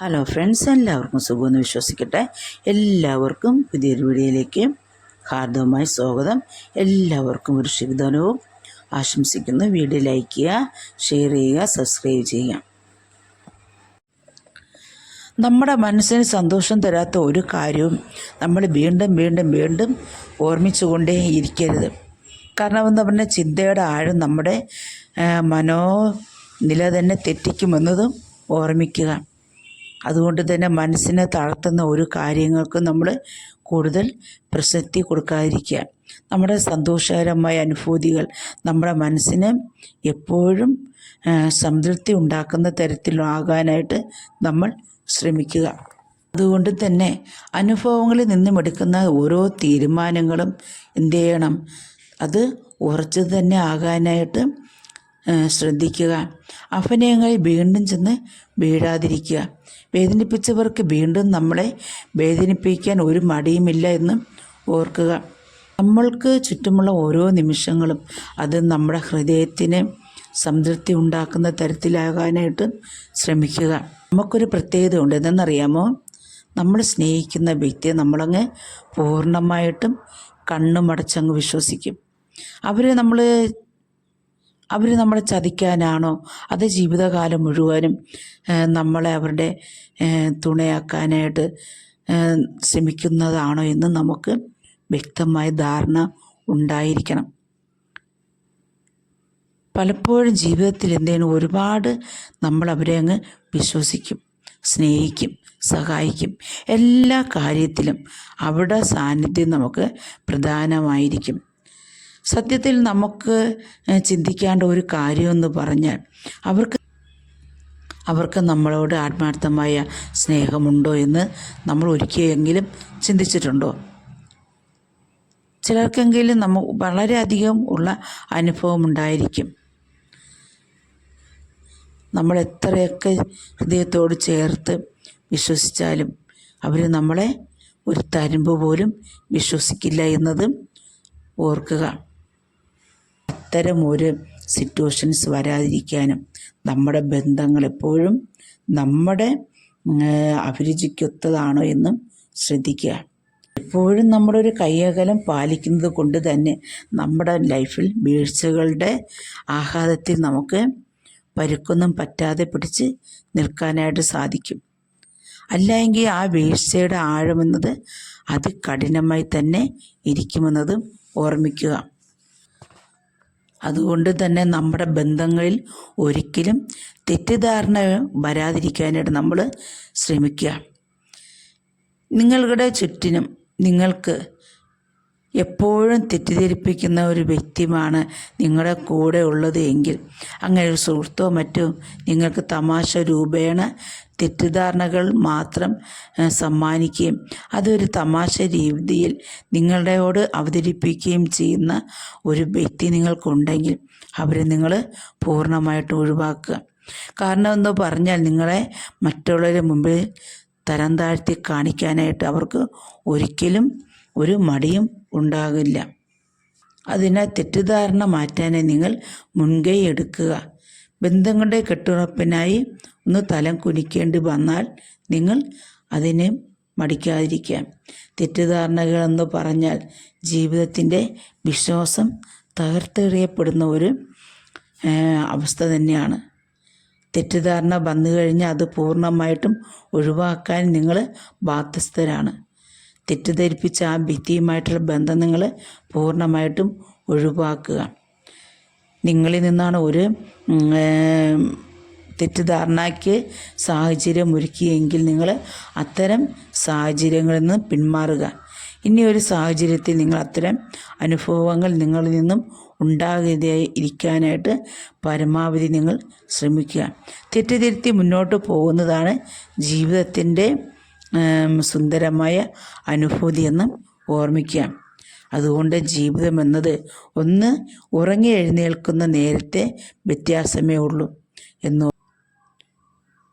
Hello friends എല്ലാവർക്കും സുഖമെന്ന് വിശ്വസിക്കട്ടെ. എല്ലാവർക്കും പുതിയൊരു വീഡിയോയിലേക്ക് ഹാർദവമായി സ്വാഗതം. എല്ലാവർക്കും ഒരു ശുഭദിനവും ആശംസിക്കുന്നു. വീഡിയോ ലൈക്ക് ചെയ്യുക ഷെയർ ചെയ്യുക സബ്സ്ക്രൈബ് ചെയ്യുക. നമ്മുടെ മനസ്സിന് സന്തോഷം തരാത്ത ഒരു കാര്യവും നമ്മൾ വീണ്ടും വീണ്ടും വീണ്ടും ഓർമ്മിച്ചുകൊണ്ടേ ഇരിക്കരുത്. കാരണം എന്ന് പറഞ്ഞാൽ ചിന്തയുടെ ആഴം നമ്മുടെ മനോനില തന്നെ തെറ്റിക്കുമെന്നതും ഓർമ്മിക്കുക. അതുകൊണ്ട് തന്നെ മനസ്സിനെ തളർത്തുന്ന ഒരു കാര്യങ്ങൾക്കും നമ്മൾ കൂടുതൽ പ്രസക്തി കൊടുക്കാതിരിക്കുക. നമ്മുടെ സന്തോഷകരമായ അനുഭൂതികൾ നമ്മുടെ മനസ്സിന് എപ്പോഴും സംതൃപ്തി ഉണ്ടാക്കുന്ന തരത്തിലാകാനായിട്ട് നമ്മൾ ശ്രമിക്കുക. അതുകൊണ്ട് തന്നെ അനുഭവങ്ങളിൽ നിന്നും എടുക്കുന്ന ഓരോ തീരുമാനങ്ങളും എന്ത് ചെയ്യണം? അത് ഉറച്ചു തന്നെ ആകാനായിട്ട് ശ്രദ്ധിക്കുക. അഭിനയങ്ങളിൽ വീണ്ടും ചെന്ന് വീഴാതിരിക്കുക. വേദനിപ്പിച്ചവർക്ക് വീണ്ടും നമ്മളെ വേദനിപ്പിക്കാൻ ഒരു മടിയുമില്ല എന്ന് ഓർക്കുക. നമ്മൾക്ക് ചുറ്റുമുള്ള ഓരോ നിമിഷങ്ങളും അത് നമ്മുടെ ഹൃദയത്തിന് സംതൃപ്തി ഉണ്ടാക്കുന്ന തരത്തിലാകാനായിട്ട് ശ്രമിക്കുക. നമുക്കൊരു പ്രത്യേകത ഉണ്ട് എന്തെന്നറിയാമോ? നമ്മൾ സ്നേഹിക്കുന്ന വ്യക്തിയെ നമ്മളങ്ങ് പൂർണമായിട്ടും കണ്ണുമടച്ചങ്ങ് വിശ്വസിക്കും. അവർ നമ്മൾ അവർ നമ്മളെ ചതിക്കാനാണോ? അത് ജീവിതകാലം മുഴുവനും നമ്മളെ അവരുടെ തുണയാക്കാനായിട്ട് ശ്രമിക്കുന്നതാണോ എന്ന് നമുക്ക് വ്യക്തമായ ധാരണ ഉണ്ടായിരിക്കണം. പലപ്പോഴും ജീവിതത്തിൽ എന്തെങ്കിലും ഒരുപാട് നമ്മൾ അവരെ അങ്ങ് വിശ്വസിക്കും സ്നേഹിക്കും സഹായിക്കും. എല്ലാ കാര്യത്തിലും അവിടെ സാന്നിധ്യം നമുക്ക് പ്രധാനമായിരിക്കും. സത്യത്തിൽ നമുക്ക് ചിന്തിക്കേണ്ട ഒരു കാര്യമെന്ന് പറഞ്ഞാൽ അവർക്ക് അവർക്ക് നമ്മളോട് ആത്മാർത്ഥമായ സ്നേഹമുണ്ടോ എന്ന് നമ്മൾ ഒരിക്കലെങ്കിലും ചിന്തിച്ചിട്ടുണ്ടോ? ചിലർക്കെങ്കിലും നമ്മൾ വളരെയധികം ഉള്ള അനുഭവം ഉണ്ടായിരിക്കും. നമ്മൾ എത്രയൊക്കെ ഹൃദയത്തോട് ചേർത്ത് വിശ്വസിച്ചാലും അവർ നമ്മളെ ഒരു തരുമ്പ് പോലും വിശ്വസിക്കില്ല എന്നതും ഓർക്കുക. ഒരു സിറ്റുവേഷൻസ് വരാതിരിക്കാനും നമ്മുടെ ബന്ധങ്ങൾ എപ്പോഴും നമ്മുടെ അഭിരുചിക്കൊത്തതാണോ എന്നും ശ്രദ്ധിക്കുക. എപ്പോഴും നമ്മുടെ ഒരു കയ്യകലം പാലിക്കുന്നത് കൊണ്ട് തന്നെ നമ്മുടെ ലൈഫിൽ വീഴ്ചകളുടെ ആഘാതത്തിൽ നമുക്ക് പരുക്കൊന്നും പറ്റാതെ പിടിച്ച് നിൽക്കാനായിട്ട് സാധിക്കും. അല്ലെങ്കിൽ ആ വീഴ്ചയുടെ ആഴമെന്നത് അതികഠിനമായി തന്നെ ഇരിക്കുമെന്നതും ഓർമ്മിക്കുക. അതുകൊണ്ട് തന്നെ നമ്മുടെ ബന്ധങ്ങളിൽ ഒരിക്കലും തെറ്റിദ്ധാരണ വരാതിരിക്കാനായിട്ട് നമ്മൾ ശ്രമിക്കുക. നിങ്ങളുടെ ചുറ്റിനും നിങ്ങൾക്ക് എപ്പോഴും തെറ്റിദ്ധരിപ്പിക്കുന്ന ഒരു വ്യക്തിയുമാണ് നിങ്ങളുടെ കൂടെ ഉള്ളത് എങ്കിൽ. അങ്ങനെ ഒരു സുഹൃത്തോ മറ്റോ നിങ്ങൾക്ക് തമാശ രൂപേണ തെറ്റിദ്ധാരണകൾ മാത്രം സമ്മാനിക്കുകയും അതൊരു തമാശ രീതിയിൽ നിങ്ങളുടെയോട് അവതരിപ്പിക്കുകയും ചെയ്യുന്ന ഒരു വ്യക്തി നിങ്ങൾക്കുണ്ടെങ്കിൽ അവരെ നിങ്ങൾ പൂർണമായിട്ട് ഒഴിവാക്കുക. കാരണം എന്ന് പറഞ്ഞാൽ നിങ്ങളെ മറ്റുള്ളവരുടെ മുമ്പിൽ തരം താഴ്ത്തി കാണിക്കാനായിട്ട് അവർക്ക് ഒരിക്കലും ഒരു മടിയും ഉണ്ടാകില്ല. അതിനാൽ തെറ്റിദ്ധാരണ മാറ്റാനായി നിങ്ങൾ മുൻകൈ എടുക്കുക. ബന്ധങ്ങളുടെ കെട്ടുറപ്പിനായി ഒന്ന് തലം കുനിക്കേണ്ടി വന്നാൽ നിങ്ങൾ അതിനെ മടിക്കാതിരിക്കാം തെറ്റിദ്ധാരണകളെന്ന് പറഞ്ഞാൽ ജീവിതത്തിന്റെ വിശ്വാസം തകർത്തെറിയപ്പെടുന്ന ഒരു അവസ്ഥ തന്നെയാണ്. തെറ്റിദ്ധാരണ വന്നു കഴിഞ്ഞാൽ അത് പൂർണമായിട്ടും ഒഴിവാക്കാൻ നിങ്ങൾ ബാധ്യസ്ഥരാണ്. തെറ്റിദ്ധരിപ്പിച്ച ആ ഭിത്തിയുമായിട്ടുള്ള ബന്ധം നിങ്ങൾ പൂർണമായിട്ടും ഒഴിവാക്കുക. നിങ്ങളിൽ നിന്നാണ് ഒരു തെറ്റിദ്ധാരണയ്ക്ക് സാഹചര്യം ഒരുക്കിയെങ്കിൽ നിങ്ങൾ അത്തരം സാഹചര്യങ്ങളിൽ നിന്ന് പിന്മാറുക. ഇനി ഒരു സാഹചര്യത്തിൽ നിങ്ങൾ അത്തരം അനുഭവങ്ങൾ നിങ്ങളിൽ നിന്നും ഉണ്ടാകാതെ ഇരിക്കാനായിട്ട് പരമാവധി നിങ്ങൾ ശ്രമിക്കുക. തെറ്റിദ്ധരുത്തി മുന്നോട്ട് പോകുന്നതാണ് ജീവിതത്തിന്റെ സുന്ദരമായ അനുഭൂതി എന്ന് ഓർമ്മിക്കുക. അതുകൊണ്ട് ജീവിതം എന്നത് ഒന്ന് ഉറങ്ങി എഴുന്നേൽക്കുന്ന നേരത്തെ വ്യത്യാസമേ ഉള്ളൂ എന്ന്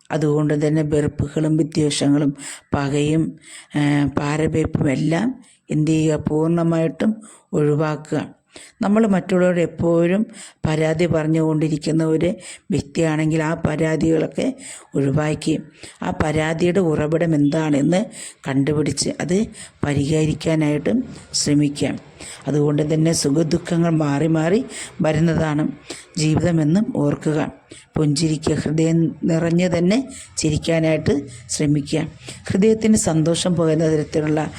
അതുകൊണ്ട് തന്നെ വെറുപ്പുകളും വിദ്വേഷങ്ങളും പകയും പാരവേപ്പുമെല്ലാം എന്ത് ചെയ്യുക? പൂർണമായിട്ടും ഒഴിവാക്കുക. നമ്മൾ മറ്റുള്ളവർ എപ്പോഴും പരാതി പറഞ്ഞുകൊണ്ടിരിക്കുന്ന ഒരു വ്യക്തിയാണെങ്കിൽ ആ പരാതികളൊക്കെ ഒഴിവാക്കി. ആ പരാതിയുടെ ഉറവിടം എന്താണെന്ന് കണ്ടുപിടിച്ച് അത് പരിഹരിക്കാനായിട്ടും ശ്രമിക്കാം. അതുകൊണ്ട് തന്നെ സുഖദുഃഖങ്ങൾ മാറി മാറി വരുന്നതാണ് ജീവിതമെന്നും ഓർക്കുക. പുഞ്ചിരിക്കുക ഹൃദയം നിറഞ്ഞു തന്നെ ചിരിക്കാനായിട്ട് ശ്രമിക്കുക. ഹൃദയത്തിന് സന്തോഷം പോകുന്ന തരത്തിലുള്ള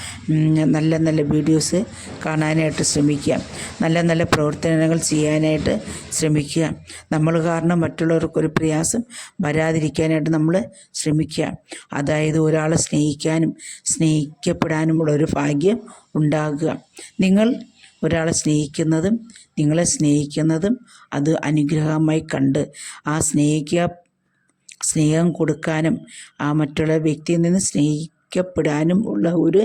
നല്ല നല്ല വീഡിയോസ് കാണാനായിട്ട് ശ്രമിക്കുക. നല്ല നല്ല പ്രവർത്തനങ്ങൾ ചെയ്യാനായിട്ട് ശ്രമിക്കുക. നമ്മൾ കാരണം മറ്റുള്ളവർക്കൊരു പ്രയാസം വരാതിരിക്കാനായിട്ട് നമ്മൾ ശ്രമിക്കുക. അതായത് ഒരാളെ സ്നേഹിക്കാനും സ്നേഹിക്കപ്പെടാനുമുള്ള ഒരു ഭാഗ്യം ഉണ്ടാകുക. നിങ്ങൾ ഒരാളെ സ്നേഹിക്കുന്നതും നിങ്ങളെ സ്നേഹിക്കുന്നതും അത് അനുഗ്രഹമായി കണ്ട് ആ സ്നേഹിക്കുക സ്നേഹം കൊടുക്കാനും ആ മറ്റുള്ള വ്യക്തിയിൽ നിന്ന് സ്നേഹിക്കപ്പെടാനും ഉള്ള ഒരു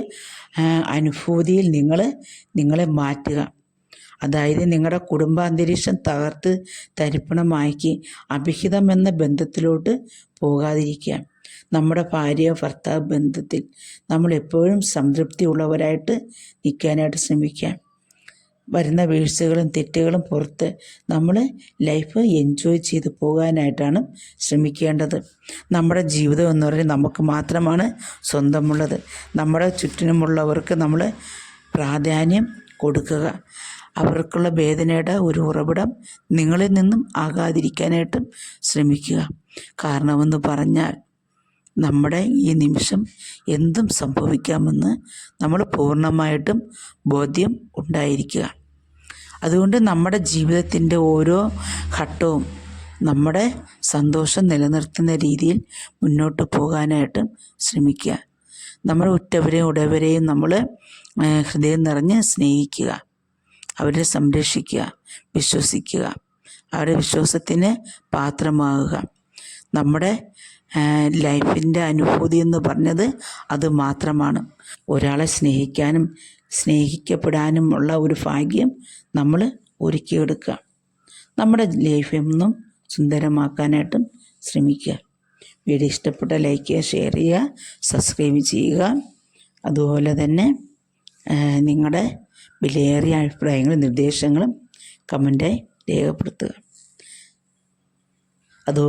അനുഭൂതിയിൽ നിങ്ങൾ നിങ്ങളെ മാറ്റുക. അതായത് നിങ്ങളുടെ കുടുംബാന്തരീക്ഷം തകർത്ത് തരിപ്പണമാക്കി അഭിഹിതം എന്ന ബന്ധത്തിലോട്ട് പോകാതിരിക്കുക. നമ്മുടെ ഭാര്യ ഭർത്താവ് ബന്ധത്തിൽ നമ്മൾ എപ്പോഴും സംതൃപ്തി ഉള്ളവരായിട്ട് നിൽക്കാനായിട്ട് ശ്രമിക്കാം. വരുന്ന വീഴ്ചകളും തെറ്റുകളും പുറത്ത് നമ്മൾ ലൈഫ് എൻജോയ് ചെയ്ത് പോകാനായിട്ടാണ് ശ്രമിക്കേണ്ടത്. നമ്മുടെ ജീവിതം എന്ന് പറയുന്നത് നമുക്ക് മാത്രമാണ് സ്വന്തമുള്ളത്. നമ്മുടെ ചുറ്റിനുമുള്ളവർക്ക് നമ്മൾ പ്രാധാന്യം കൊടുക്കുക. അവർക്കുള്ള വേദനയുടെ ഒരു ഉറവിടം നിങ്ങളിൽ നിന്നും ആകാതിരിക്കാനായിട്ടും ശ്രമിക്കുക. കാരണമെന്ന് പറഞ്ഞാൽ നമ്മുടെ ഈ നിമിഷം എന്തും സംഭവിക്കാമെന്ന് നമ്മൾ പൂർണമായിട്ടും ബോധ്യം ഉണ്ടായിരിക്കുക. അതുകൊണ്ട് നമ്മുടെ ജീവിതത്തിന്റെ ഓരോ ഘട്ടവും നമ്മുടെ സന്തോഷം നിലനിർത്തുന്ന രീതിയിൽ മുന്നോട്ട് പോകാനായിട്ട് ശ്രമിക്കുക. നമ്മുടെ ഉറ്റവരെയും ഉടവരെയും നമ്മൾ ഹൃദയം നിറഞ്ഞ് സ്നേഹിക്കുക. അവരെ സംരക്ഷിക്കുക വിശ്വസിക്കുക. അവരുടെ വിശ്വാസത്തിന് പാത്രമാകുക. നമ്മുടെ ലൈഫിന്റെ അനുഭൂതി എന്ന് പറഞ്ഞത് അത് മാത്രമാണ്. ഒരാളെ സ്നേഹിക്കാനും സ്നേഹിക്കപ്പെടാനും ഉള്ള ഒരു ഭാഗ്യം നമ്മൾ ഒരുക്കിയെടുക്കുക നമ്മുടെ ലൈഫൊന്നും സുന്ദരമാക്കാനായിട്ടും ശ്രമിക്കുക. വീഡിയോ ഇഷ്ടപ്പെട്ട ലൈക്ക് ചെയ്യുക ഷെയർ ചെയ്യുക സബ്സ്ക്രൈബ് ചെയ്യുക. അതുപോലെ തന്നെ നിങ്ങളുടെ വിലയേറിയ അഭിപ്രായങ്ങളും നിർദ്ദേശങ്ങളും കമന്റായി രേഖപ്പെടുത്തുക. അതോ